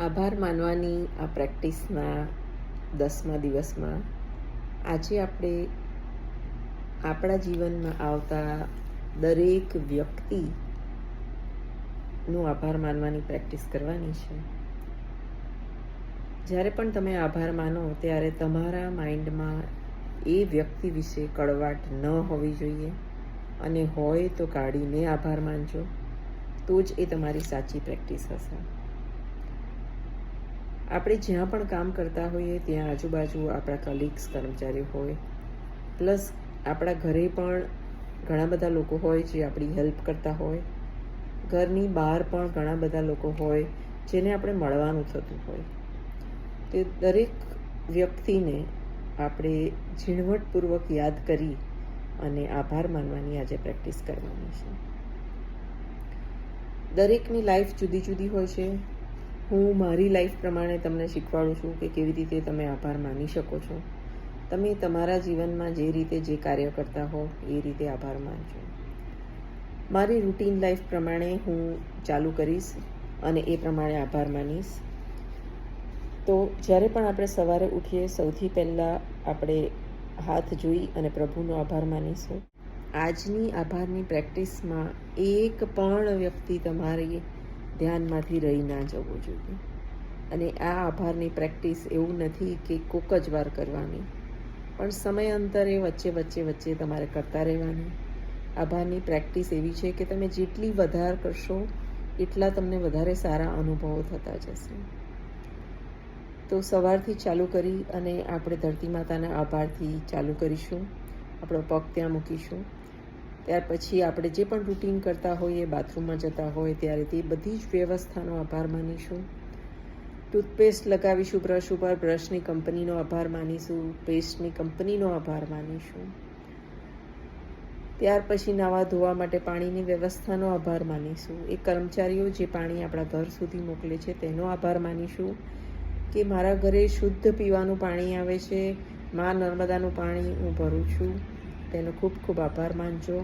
આભાર માનવાની આ પ્રેક્ટિસના દસમા દિવસમાં. આજે આપણે આપણા જીવનમાં આવતા દરેક વ્યક્તિનું આભાર માનવાની પ્રેક્ટિસ કરવાની છે. જ્યારે પણ તમે આભાર માનો, ત્યારે તમારા માઇન્ડમાં એ વ્યક્તિ વિશે કડવાટ ન હોવી જોઈએ અને હોય તો કાઢીને આભાર માનજો. તો જ એ તમારી સાચી પ્રેક્ટિસ હશે. આપણે જ્યાં પણ કામ કરતા હોઈએ, ત્યાં આજુબાજુ આપણા કલીગ્સ કર્મચારીઓ હોય. પ્લસ આપણા ઘરે પણ ઘણા બધા લોકો હોય જે આપણી હેલ્પ કરતા હોય. ઘરની બહાર પણ ઘણા બધા લોકો હોય જેને આપણે મળવાનું થતું હોય. તે દરેક વ્યક્તિને આપણે ઝીણવટપૂર્વક યાદ કરી અને આભાર માનવાની આજે પ્રેક્ટિસ કરવાની છે. દરેકની લાઈફ જુદી જુદી હોય છે. હું મારી લાઈફ પ્રમાણે તમને શીખવાડું છું કે કેવી રીતે તમે આભાર માની શકો છો. તમે તમારા જીવનમાં જે રીતે જે કાર્ય કરતા હો, એ રીતે આભાર માનજો. મારી રૂટીન લાઈફ પ્રમાણે હું ચાલુ કરીશ અને એ પ્રમાણે આભાર માનીશ. તો જ્યારે પણ આપણે સવારે ઉઠીએ, સૌથી પહેલાં આપણે હાથ જોઈ અને પ્રભુનો આભાર માનીશું. આજની આભારની પ્રેક્ટિસમાં એક પણ વ્યક્તિ તમારી ધ્યાનમાંથી રહી ના જવું જોઈએ. અને આ આભારની પ્રેક્ટિસ એવું નથી કે કોક જ વાર કરવાની. પણ સમય અંતરે વચ્ચે વચ્ચે વચ્ચે તમારે કરતા રહેવાની. આભારની પ્રેક્ટિસ એવી છે કે તમે જેટલી વધારે કરશો, એટલા તમને વધારે સારા અનુભવો થતા જશે. તો સવારથી ચાલુ કરી અને આપણે ધરતી માતાના આભારથી ચાલુ કરીશું. આપણો પગ ત્યાં મૂકીશું. ત્યાર પછી આપણે જે પણ રૂટીન કરતા હોઈએ બાથરૂમમાં જતા હોય, ત્યારે તે બધી જ વ્યવસ્થાનો આભાર માનીશું. ટૂથપેસ્ટ લગાવીશું બ્રશ ઉપર બ્રશની કંપનીનો આભાર માનીશું પેસ્ટની કંપનીનો આભાર માનીશું. ત્યાર પછી નાવા ધોવા માટે પાણીની વ્યવસ્થાનો આભાર માનીશું. એ કર્મચારીઓ જે પાણી આપણા ઘર સુધી મોકલે છે, તેનો આભાર માનીશું કે મારા ઘરે શુદ્ધ પીવાનું પાણી આવે છે. મા નર્મદાનું પાણી હું ભરું છું. તેનો ખૂબ ખૂબ આભાર માનજો.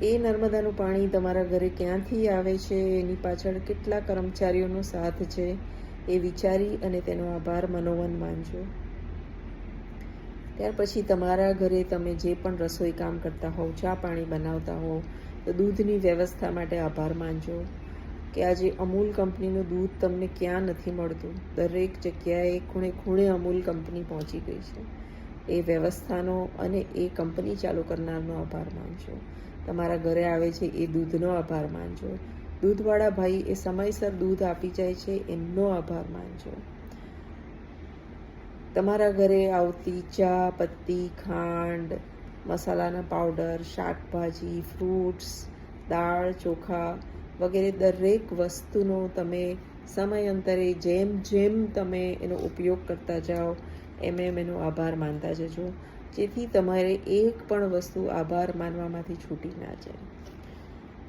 એ નર્મદાનું પાણી તમારા ઘરે ક્યાંથી આવે છે? એની પાછળ કેટલા કર્મચારીઓનો સાથ છે? એ વિચારી અને તેનો આભાર મનોવન માનજો. ત્યાર પછી તમારા ઘરે તમે જે પણ રસોઈ કામ કરતા હોવ, ચા પાણી બનાવતા હોવ, તો દૂધની વ્યવસ્થા માટે આભાર માનજો કે આજે અમૂલ કંપનીનું દૂધ તમને ક્યાં નથી મળતું. દરેક જગ્યાએ ખૂણે ખૂણે અમૂલ કંપની પહોંચી ગઈ છે. એ વ્યવસ્થાનો અને એ કંપની ચાલુ કરનારનો આભાર માનજો. તમારા ઘરે આવે છે એ દૂધનો આભાર માનજો. દૂધવાળા ભાઈ એ સમયસર દૂધ આપી જાય છે એમનો આભાર માનજો. તમારા ઘરે આવતી ચા, પત્તી, ખાંડ, મસાલાના પાવડર, શાકભાજી, ફ્રૂટ્સ, દાળ, ચોખા વગેરે દરેક વસ્તુનો તમે સમયાંતરે જેમ જેમ તમે એનો ઉપયોગ કરતા જાઓ એમ એમ એનો આભાર માનતા જજો. જેથી તમારે એક પણ વસ્તુ આભાર માનવામાંથી છૂટી ના જાય.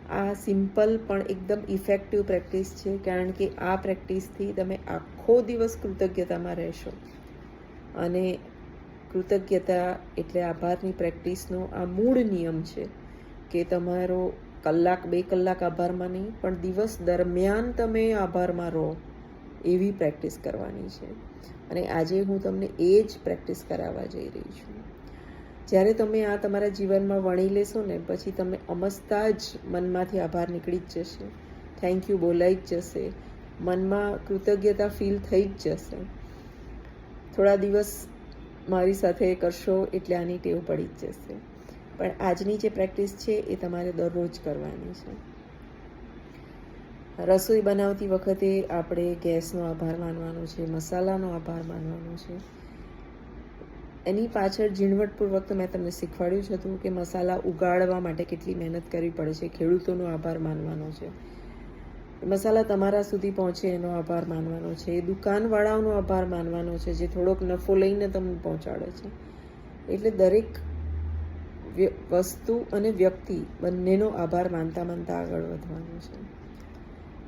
આ સિમ્પલ પણ એકદમ ઇફેક્ટિવ પ્રેક્ટિસ છે, કારણ કે આ પ્રેક્ટિસથી તમે આખો દિવસ કૃતજ્ઞતામાં રહેશો. અને કૃતજ્ઞતા એટલે આભારની પ્રેક્ટિસનો આ મૂળ નિયમ છે કે તમારો કલાક બે કલાક આભારમાં નહીં, પણ દિવસ દરમિયાન તમે આભારમાં રહો. એવી પ્રેક્ટિસ કરવાની છે. અને આજે હું તમને એ જ પ્રેક્ટિસ કરાવવા જઈ રહી છું. જ્યારે તમે આ તમારા જીવનમાં વણી લેશો ને, પછી તમે અમસ્તા જ મનમાંથી આભાર નીકળી જ જશે. થેન્ક યુ બોલાઈ જ જશે. મનમાં કૃતજ્ઞતા ફીલ થઈ જ જશે. થોડા દિવસ મારી સાથે કરશો એટલે આની ટેવ પડી જ જશે. પણ આજની જે પ્રેક્ટિસ છે એ તમારે દરરોજ કરવાની છે. રસોઈ બનાવતી વખતે આપણે ગેસનો આભાર માનવાનો છે, મસાલાનો આભાર માનવાનો છે. એની પાછળ ઝીણવટપૂર્વક તો મેં તમને શીખવાડ્યું જ હતું કે મસાલા ઉગાડવા માટે કેટલી મહેનત કરવી પડે છે, ખેડૂતોનો આભાર માનવાનો છે. મસાલા તમારા સુધી પહોંચે એનો આભાર માનવાનો છે એ દુકાનવાળાઓનો આભાર માનવાનો છે, જે થોડોક નફો લઈને તમને પહોંચાડે છે. એટલે દરેક વસ્તુ અને વ્યક્તિ બંનેનો આભાર માનતા માનતા આગળ વધવાનું છે.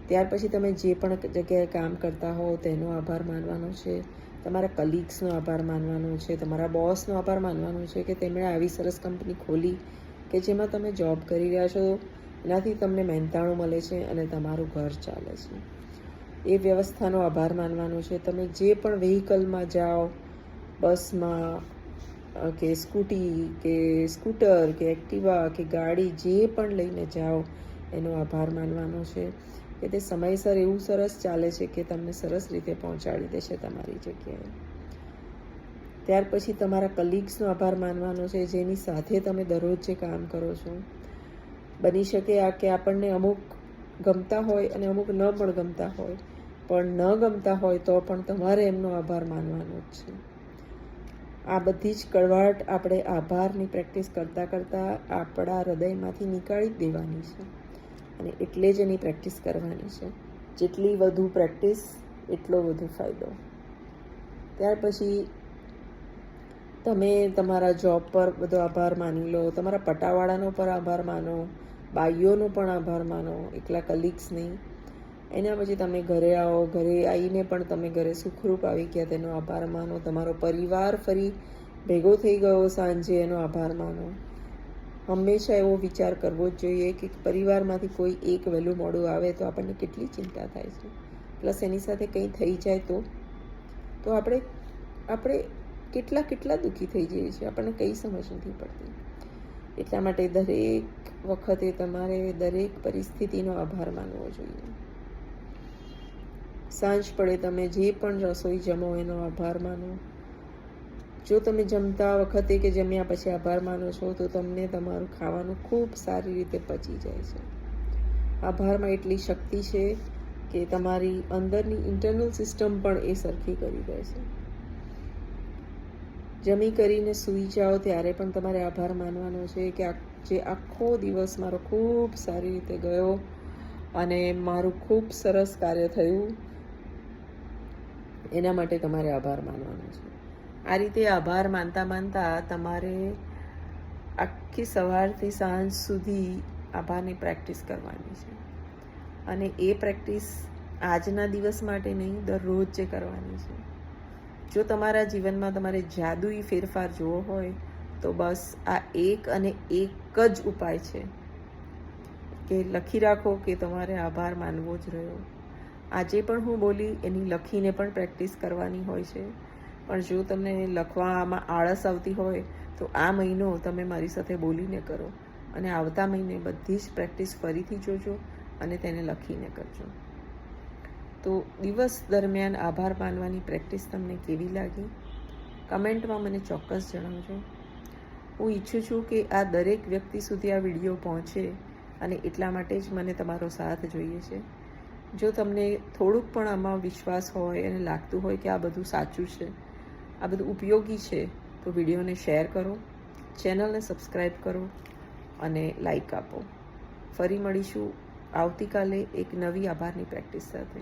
ત્યાર પછી તમે જે પણ જગ્યાએ કામ કરતા હો, તેનો આભાર માનવાનો છે. તમારા કલીગ્સનો આભાર માનવાનો છે. તમારા બોસનો આભાર માનવાનો છે કે તેમણે આવી સરસ કંપની ખોલી કે જેમાં તમે જોબ કરી રહ્યા છો. એનાથી તમને મહેનતાણું મળે છે અને તમારું ઘર ચાલે છે. એ વ્યવસ્થાનો આભાર માનવાનો છે. તમે જે પણ વ્હીકલમાં જાઓ, બસમાં કે સ્કૂટી કે સ્કૂટર કે એક્ટિવા કે ગાડી, જે પણ લઈને જાઓ, એનો આભાર માનવાનો છે. કે તે સમયસર એવું સરસ ચાલે છે કે તમને સરસ રીતે પહોંચાડી દેશે તમારી જગ્યાએ. ત્યાર પછી તમારા કલીગ્સનો આભાર માનવાનો છે, જેની સાથે તમે દરરોજ જે કામ કરો છો. બની શકે આ કે આપણને અમુક ગમતા હોય અને અમુક ન પણ ગમતા હોય. પણ ન ગમતા હોય તો પણ તમારે એમનો આભાર માનવાનો જ છે. આ બધી જ કડવાટ આપણે આભારની પ્રેક્ટિસ કરતાં કરતાં આપણા હૃદયમાંથી નીકાળી જ દેવાની છે. અને એટલે જ એની પ્રેક્ટિસ કરવાની છે. જેટલી વધુ પ્રેક્ટિસ, એટલો વધુ ફાયદો. ત્યાર પછી તમે તમારા જોબ પર બધો આભાર માની લો, તમારા પટાવાળાનો પર આભાર માનો બાઈઓનો પણ આભાર માનો, એકલા કલીગ્સ નહીં. એના પછી તમે ઘરે આવો, ઘરે આવીને પણ તમે ઘરે સુખરૂપ આવી ગયા, તેનો આભાર માનો. તમારો પરિવાર ફરી ભેગો થઈ ગયો સાંજે, એનો આભાર માનો. હંમેશા એવો વિચાર કરવો જ જોઈએ કે પરિવારમાંથી કોઈ એક વહેલું મોડું આવે તો આપણને કેટલી ચિંતા થાય છે. પ્લસ એની સાથે કંઈ થઈ જાય તો? તો આપણે આપણે કેટલા કેટલા દુઃખી થઈ જઈએ છીએ, આપણને કંઈ સમજ નથી પડતી. એટલા માટે દરેક વખતે તમારે દરેક પરિસ્થિતિનો આભાર માનવો જોઈએ. સાંજ પડે તમે જે પણ રસોઈ જમો એનો આભાર માનો. જો તમે જમતા વખતે કે જમ્યા પછી આભાર માનો છો, તો તમને તમારું ખાવાનું ખૂબ સારી રીતે પચી જાય છે. આભારમાં એટલી શક્તિ છે કે તમારી અંદરની ઇન્ટરનલ સિસ્ટમ પણ એ સરખી કરી દે છે. જમી કરીને સૂઈ જાઓ ત્યારે પણ તમારે આભાર માનવાનો છે કે જે આખો દિવસ મારો ખૂબ સારી રીતે ગયો અને મારું ખૂબ સરસ કાર્ય થયું, એના માટે તમારે આભાર માનવાનો છે. આ રીતે આભાર માનતા માનતા તમારે આખી સવારથી સાંજ સુધી આભારની પ્રેક્ટિસ કરવાની છે. અને એ પ્રેક્ટિસ આજના દિવસ માટે નહીં, દરરોજ જે કરવાની છે. જો તમારા જીવનમાં તમારે જાદુઈ ફેરફાર જોવો હોય, તો બસ આ એક અને એક જ ઉપાય છે કે લખી રાખો કે તમારે આભાર માનવો જ રહ્યો. આજે પણ હું બોલી, એની લખીને પણ પ્રેક્ટિસ કરવાની હોય છે. પણ જો તમને લખવામાં આળસ આવતી હોય, તો આ મહિનો તમે મારી સાથે બોલીને કરો. અને આવતા મહિને બધી જ પ્રેક્ટિસ ફરીથી જોજો અને તેને લખીને કરજો. તો દિવસ દરમિયાન આભાર માનવાની પ્રેક્ટિસ તમને કેવી લાગી? કમેન્ટમાં મને ચોક્કસ જણાવજો. હું ઈચ્છું છું કે આ દરેક વ્યક્તિ સુધી આ વીડિયો પહોંચે અને એટલા માટે જ મને તમારો સાથ જોઈએ છે. જો તમને થોડુંક પણ આમાં વિશ્વાસ હોય અને લાગતું હોય કે આ બધું સાચું છે આ બધું ઉપયોગી છે, તો વિડીયોને શેર કરો, ચેનલને સબસ્ક્રાઈબ કરો અને લાઈક આપો. ફરી મળીશું. આવતીકાલે એક નવી આભારની પ્રેક્ટિસ સાથે.